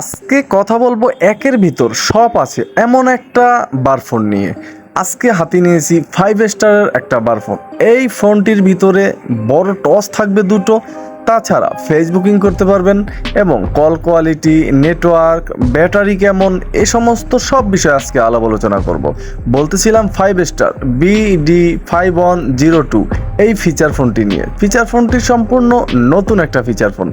আজকে কথা বলব একের ভিতর, সব আছে, এমন একটা বারফোন নিয়ে। আজকে হাতে নিয়েছি ফাইভ স্টারের একটা বারফোন এই ফোনটির ভিতরে বড় টস থাকবে দুটো, তাছাড়া ফেসবুকিং করতে পারবেন এবং কল কোয়ালিটি নেটওয়ার্ক ব্যাটারি কেমন, এ সমস্ত সব বিষয়ে আজকে আলাপ আলোচনা করব। বলতেছিলাম five star BD five one zero two এই ফিচার ফোনটি নিয়ে। ফিচার ফোনটি সম্পূর্ণ নতুন একটা ফিচার ফোন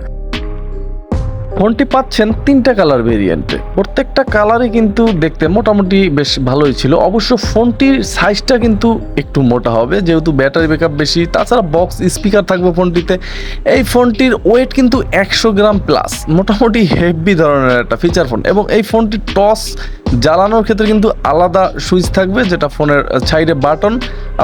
ফোনটি পাচ্ছেন তিনটা কালার ভেরিয়েন্টে প্রত্যেকটা কালারই কিন্তু দেখতে মোটামুটি বেশ ভালোই ছিল। অবশ্য ফোনটির সাইজটা কিন্তু একটু মোটা হবে, যেহেতু ব্যাটারি ব্যাকআপ বেশি। তাছাড়া বক্স স্পিকার থাকবে ফোনটিতে। এই ফোনটির ওয়েট কিন্তু একশো গ্রাম প্লাস মোটামুটি হেভি ধরনের একটা ফিচার ফোন এবং এই ফোনটির টস জ্বালানোর ক্ষেত্রে কিন্তু আলাদা সুইচ থাকবে, যেটা ফোনের সাইডে বাটন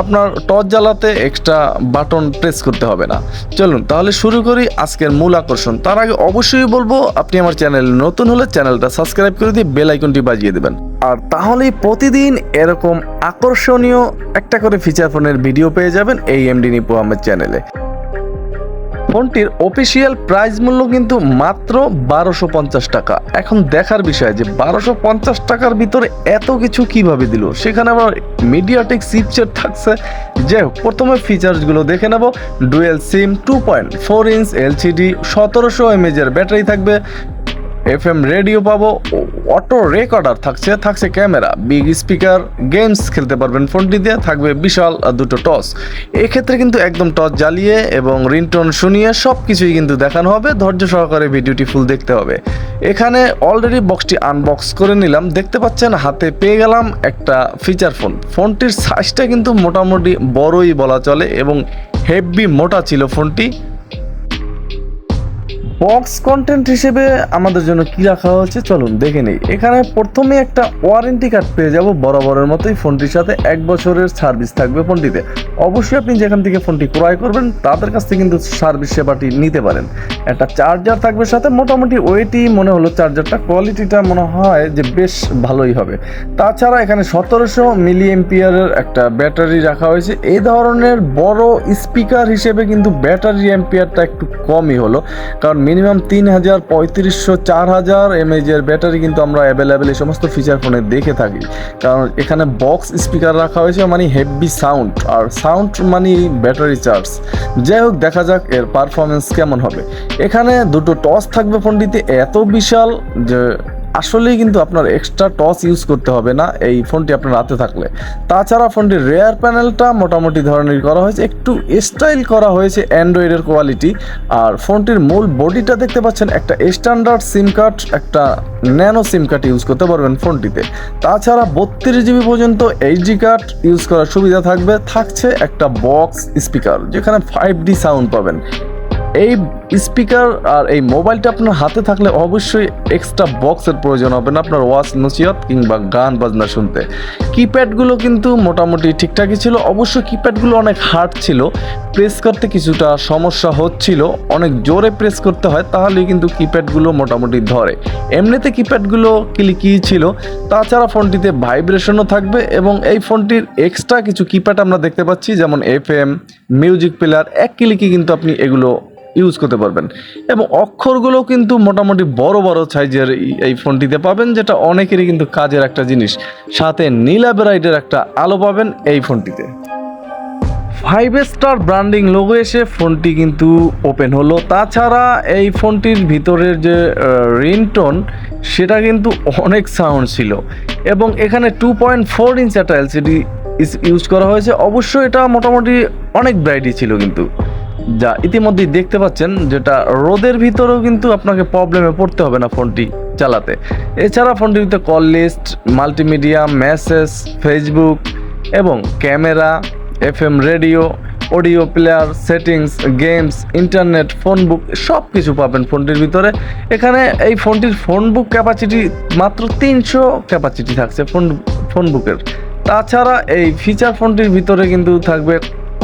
আপনার টর্চ জ্বালাতে এক্সট্রা বাটন প্রেস করতে হবে না। চলুন, তাহলে শুরু করি আজকের মূল আকর্ষণ। তার আগে অবশ্যই বলব, আপনি আমার চ্যানেল নতুন হলে চ্যানেলটা সাবস্ক্রাইব করে দিয়ে বেল আইকনটি বাজিয়ে দেবেন। আর তাহলেই প্রতিদিন এরকম আকর্ষণীয় একটা করে ফিচার ফোনের ভিডিও পেয়ে যাবেন এই এমডি নিপু আমার চ্যানেলে ফোনটির অফিসিয়াল প্রাইস মূল্য কিন্তু মাত্র বারোশো পঞ্চাশ টাকা। এখন দেখার বিষয় যে বারোশো পঞ্চাশ টাকার ভিতরে এত কিছু কীভাবে দিল? সেখানে আবার মিডিয়াটেক সিপচার থাকছে। যে হোক, প্রথমে ফিচার্সগুলো দেখে নেব। Dual SIM two point four inch LCD সতেরোশো এমএজের ব্যাটারি থাকবে। এফ এম রেডিও পাবো। অটো রেকর্ডার থাকছে থাকছে ক্যামেরা বিগ স্পিকার গেমস খেলতে পারবেন, ফোনটি দিয়ে থাকবে বিশাল দুটো টস এক্ষেত্রে কিন্তু একদম টস জ্বালিয়ে এবং রিংটোন শুনিয়ে সব কিছুই কিন্তু দেখানো হবে, ধৈর্য সহকারে ভিডিওটি ফুল দেখতে হবে। এখানে অলরেডি বক্সটি আনবক্স করে নিলাম, দেখতে পাচ্ছেন হাতে পেয়ে গেলাম একটা ফিচার ফোন ফোনটির সাইজটা কিন্তু মোটামুটি বড়ই বলা চলে এবং হেভি মোটা ছিল ফোনটি। বক্স কন্টেন্ট হিসেবে আমাদের জন্য কি রাখা হয়েছে? চলুন দেখে নেই। এখানে প্রথমে একটা ওয়ারেন্টি কার্ড পেয়ে যাব। বরাবরের মতোই ফোনটির সাথে এক বছরের সার্ভিস থাকবে ফোনটিতে। অবশ্যই আপনি যেখান থেকে ফোনটি ক্রয় করবেন, তাদের কাছ থেকে কিন্তু সার্ভিস সেবাটি নিতে পারেন। একটা চার্জার থাকবে সাথে। মোটামুটি ওয়েটই মনে হলো চার্জারটা কোয়ালিটিটা মনে হয় যে বেশ ভালোই হবে। তাছাড়া এখানে সতেরোশো মিলি এম্পিয়ারের একটা ব্যাটারি রাখা হয়েছে। এই ধরনের বড় স্পিকার হিসেবে কিন্তু ব্যাটারি এম্পিয়ারটা একটু কমই হলো। কারণ মিনিমাম তিন হাজার পঁয়ত্রিশশো চার হাজার এমএজের ব্যাটারি কিন্তু আমরা অ্যাভেলেবেল এই সমস্ত ফিচার ফোনে দেখে থাকি। কারণ এখানে বক্স স্পিকার রাখা হয়েছে মানে হেভি সাউন্ড আর সাউন্ড মানে ব্যাটারি চার্জ যাই হোক, দেখা যাক এর পারফরমেন্স কেমন হবে। এখানে দুটো টস থাকবে ফোনটিতে এত বিশাল যে আসলেই কিন্তু আপনার এক্সট্রা টস ইউজ করতে হবে না, এই ফোনটি আপনার হাতে থাকলে। তাছাড়া ফোনটির রেয়ার প্যানেলটা মোটামুটি ধরনের করা হয়েছে, একটু স্টাইল করা হয়েছে অ্যান্ড্রয়েডের কোয়ালিটি আর ফোনটির মূল বডিটা দেখতে পাচ্ছেন, একটা স্ট্যান্ডার্ড সিম কার্ড একটা ন্যানো সিম কার্ড ইউজ করতে পারবেন ফোনটিতে। তাছাড়া বত্রিশ জিবি পর্যন্ত এইচডি কার্ড ইউজ করার সুবিধা থাকবে, থাকছে একটা বক্স স্পিকার যেখানে ফাইভ ডি সাউন্ড পাবেন। এই স্পিকার আর এই মোবাইলটা আপনার হাতে থাকলে অবশ্যই এক্সট্রা বক্সের প্রয়োজন হবে না আপনার ওয়াচ নসিহত কিংবা গান, বাজনা শুনতে। কিপ্যাডগুলো কিন্তু মোটামুটি ঠিকঠাকই ছিল। অবশ্য কিপ্যাডগুলো অনেক হার্ড ছিল। প্রেস করতে কিছুটা সমস্যা হচ্ছিল। অনেক জোরে প্রেস করতে হয়, তাহলেই কিন্তু কিপ্যাডগুলো মোটামুটি ধরে। এমনিতে কিপ্যাডগুলো ক্লিকই ছিল। তাছাড়া ফোনটিতে ভাইব্রেশনও থাকবে এবং এই ফোনটির এক্সট্রা কিছু কিপ্যাড আমরা দেখতে পাচ্ছি, যেমন এফ এম মিউজিক প্লেয়ার এক ক্লিকে কিন্তু আপনি এগুলো ইউজ করতে পারবেন। এবং অক্ষরগুলো কিন্তু মোটামুটি বড় বড় সাইজের এই- ফোনটিতে পাবেন, যেটা অনেকেরই কিন্তু কাজের একটা জিনিস। সাথে নীলা ব্রাইটের একটা আলো পাবেন এই ফোনটিতে। ফাইভ স্টার ব্র্যান্ডিং লোগো এসে ফোনটি কিন্তু ওপেন হলো। তাছাড়া এই ফোনটির ভিতরের যে রিংটোন সেটা কিন্তু অনেক সাউন্ড ছিল। এবং এখানে টু পয়েন্ট ফোর ইঞ্চ একটা এলসিডি ইউজ করা হয়েছে। অবশ্য এটা মোটামুটি অনেক ব্রাইটই ছিল কিন্তু। যা ইতিমধ্যেই দেখতে পাচ্ছেন, যেটা রোদের ভিতরেও কিন্তু আপনাকে প্রবলেমে পড়তে হবে না ফোনটি চালাতে। এছাড়া ফোনটির ফোনটিতে call list multimedia message Facebook এবং camera FM radio audio player settings games internet phone book সব কিছু পাবেন ফোনটির ভিতরে। এখানে এই ফোনটির ফোন বুক ক্যাপাসিটি মাত্র তিনশো ক্যাপাসিটি থাকছে ফোন ফোন বুকের তাছাড়া এই ফিচার ফোনটির ভিতরে কিন্তু থাকবে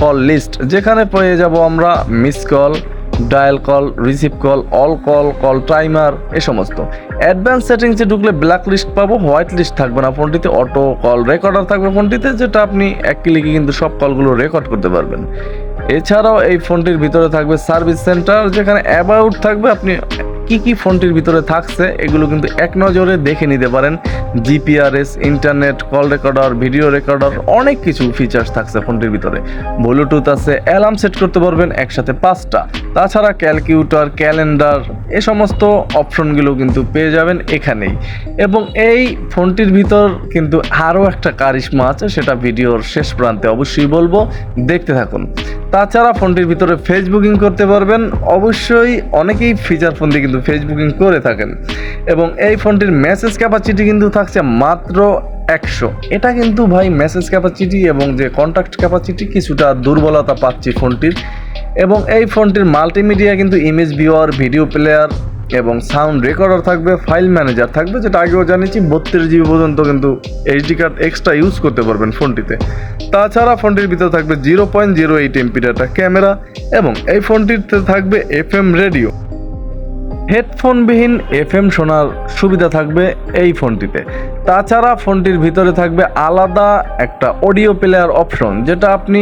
কল লিস্ট যেখানে পেয়ে যাব আমরা miss call dial call receive call all call call timer এ সমস্ত। অ্যাডভান্স সেটিংসে ঢুকলে ব্ল্যাক লিস্ট পাবো হোয়াইট লিস্ট থাকবে না ফোনটিতে অটো কল রেকর্ডার থাকবে ফোনটিতে, যেটা আপনি এক ক্লিকে কিন্তু সব কলগুলো রেকর্ড করতে পারবেন। এছাড়াও এই ফোনটির ভিতরে থাকবে সার্ভিস সেন্টার যেখানে অ্যাবাউট থাকবে, আপনি কি কি ফোনটির ভিতরে থাকছে, এগুলো কিন্তু এক নজরে দেখে নিতে পারেন। GPRS internet call recorder video recorder অনেক কিছু ফিচার্স থাকছে ফোনটির ভিতরে। ব্লুটুথ আছে অ্যালার্ম সেট করতে পারবেন একসাথে পাঁচটা। তাছাড়া ক্যালকুলেটর ক্যালেন্ডার এ সমস্ত অপশনগুলো কিন্তু পেয়ে যাবেন এখানেই। এবং এই ফোনটির ভিতর কিন্তু আরও একটা কারিশমা আছে, সেটা ভিডিওর শেষ প্রান্তে অবশ্যই বলব, দেখতে থাকুন। তাছাড়া ফোনটির ভিতরে ফেসবুকিং করতে পারবেন। অবশ্যই অনেকেই ফিচার ফোন দিয়ে কিন্তু ফেসবুকিং করে থাকেন। এবং এই ফোনটির মেসেজ ক্যাপাসিটি কিন্তু থাকছে মাত্র একশো। এটা কিন্তু ভাই মেসেজ ক্যাপাসিটি এবং যে কন্ট্যাক্ট ক্যাপাসিটি কিছুটা দুর্বলতা পাচ্ছি ফোনটির। এবং এই ফোনটির মাল্টিমিডিয়া কিন্তু ইমেজ ভিউয়ার ভিডিও প্লেয়ার এবং সাউন্ড রেকর্ডার থাকবে ফাইল ম্যানেজার থাকবে, যেটা আগেও জানিয়েছি, বত্রিশ জিবি পর্যন্ত কিন্তু এইচডি কার্ড এক্সট্রা ইউজ করতে পারবেন ফোনটিতে। তাছাড়া ফোনটির ভিতরে থাকবে জিরো পয়েন্ট জিরো এইট এমপির একটা ক্যামেরা এবং এই ফোনটিতে থাকবে এফ এম রেডিও হেডফোনবিহীন এফ এম শোনার সুবিধা থাকবে এই ফোনটিতে। তাছাড়া ফোনটির ভিতরে থাকবে আলাদা একটা অডিও প্লেয়ার অপশন, যেটা আপনি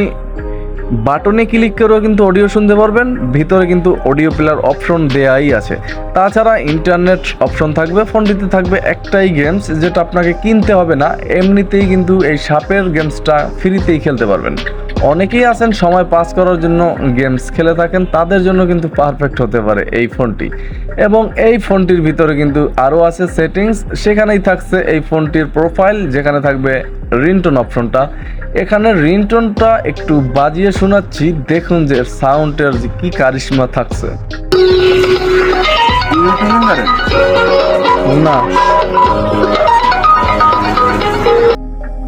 বাটনে ক্লিক করেও কিন্তু অডিও শুনতে পারবেন, ভিতরে কিন্তু অডিও প্লেয়ার অপশন দেয়াই আছে। তাছাড়া ইন্টারনেট অপশন থাকবে, ফোনটিতে থাকবে একটাই গেমস, যেটা আপনাকে কিনতে হবে না, এমনিতেই কিন্তু এই সাপের গেমসটা ফ্রিতেই খেলতে পারবেন। অনেকেই আছেন সময় পাস করার জন্য গেমস খেলে থাকেন তাদের জন্য কিন্তু পারফেক্ট হতে পারে এই ফোনটি। এবং এই ফোনটির ভিতরে কিন্তু আরও আছে সেটিংস সেখানেই থাকছে এই ফোনটির প্রোফাইল যেখানে থাকবে রিংটোন অপশনটা এখানে রিনটোনটা একটু বাজিয়ে শোনাচ্ছি দেখুন যে সাউন্ডের যে কি কারিশমা থাকছে। না।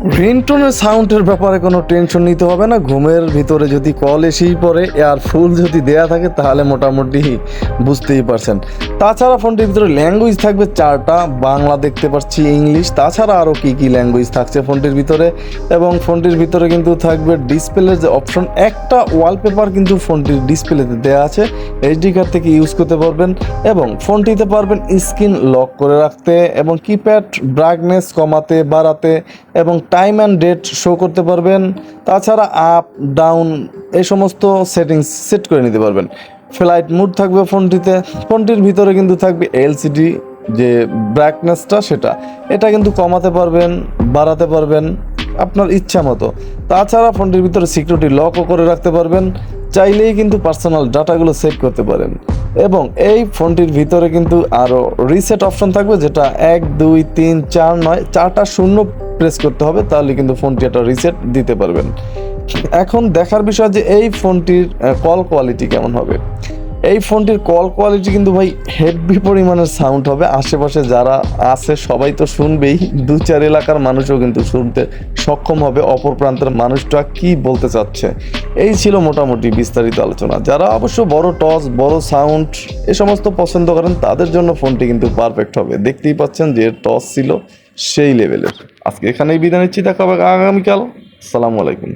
রিংটোনের সাউন্ডের ব্যাপারে কোনো টেনশন নিতে হবে না। ঘুমের ভিতরে যদি কল এসেই পড়ে আর ফুল যদি দেয়া থাকে, তাহলে মোটামুটি বুঝতেই পারছেন। তাছাড়া ফোনটির ভিতরে ল্যাঙ্গুয়েজ থাকবে চারটা, বাংলা দেখতে পাচ্ছি, ইংলিশ। তাছাড়া আরও কী কী ল্যাঙ্গুয়েজ থাকছে ফোনটির ভিতরে? এবং ফোনটির ভিতরে কিন্তু থাকবে ডিসপ্লের যে অপশন, একটা ওয়ালপেপার কিন্তু ফোনটির ডিসপ্লেতে দেওয়া আছে। এইচডি কার্ড থেকে ইউজ করতে পারবেন এবং ফোনটিতে পারবেন স্ক্রিন লক করে রাখতে এবং কিপ্যাড ব্রাইটনেস কমাতে, বাড়াতে এবং টাইম অ্যান্ড ডেট শো করতে পারবেন। তাছাড়া আপ, ডাউন এই সমস্ত সেটিংস সেট করে নিতে পারবেন। ফ্লাইট মুড থাকবে ফোনটিতে, ফোনটির ভিতরে কিন্তু থাকবে এলসিডি যে ব্রাইটনেসটা সেটা। এটা কিন্তু কমাতে পারবেন, বাড়াতে পারবেন আপনার ইচ্ছা মতো। তাছাড়া ফোনটির ভিতরে সিকিউরিটি লকও করে রাখতে পারবেন। চাইলেই কিন্তু পার্সোনাল ডাটাগুলো সেভ করতে পারেন। এবং এই ফোনটির ভিতরে কিন্তু আরও রিসেট অপশন থাকবে, যেটা এক, দুই, তিন, চার, নয়, চারটা শূন্য প্রেস করতে হবে, তাহলে কিন্তু ফোনটি একটা রিসেট দিতে পারবেন। এখন দেখার বিষয় যে এই ফোনটির কল কোয়ালিটি কেমন হবে। এই ফোনটির কল কোয়ালিটি কিন্তু ভাই হেভি পরিমাণের সাউন্ড হবে। আশেপাশে যারা আছে, সবাই তো শুনবেই। দু চার এলাকার মানুষও কিন্তু শুনতে সক্ষম হবে। অপর প্রান্তের মানুষটা কি বলতে চাচ্ছে? এই ছিল মোটামুটি বিস্তারিত আলোচনা। যারা অবশ্য বড় টস বড় সাউন্ড এ সমস্ত পছন্দ করেন, তাদের জন্য ফোনটি কিন্তু পারফেক্ট হবে। দেখতেই পাচ্ছেন যে টস ছিল সেই লেভেলের আজকে এখানেই বিদায় নিচ্ছি। দেখা হবে আগামীকাল। আসসালামু আলাইকুম।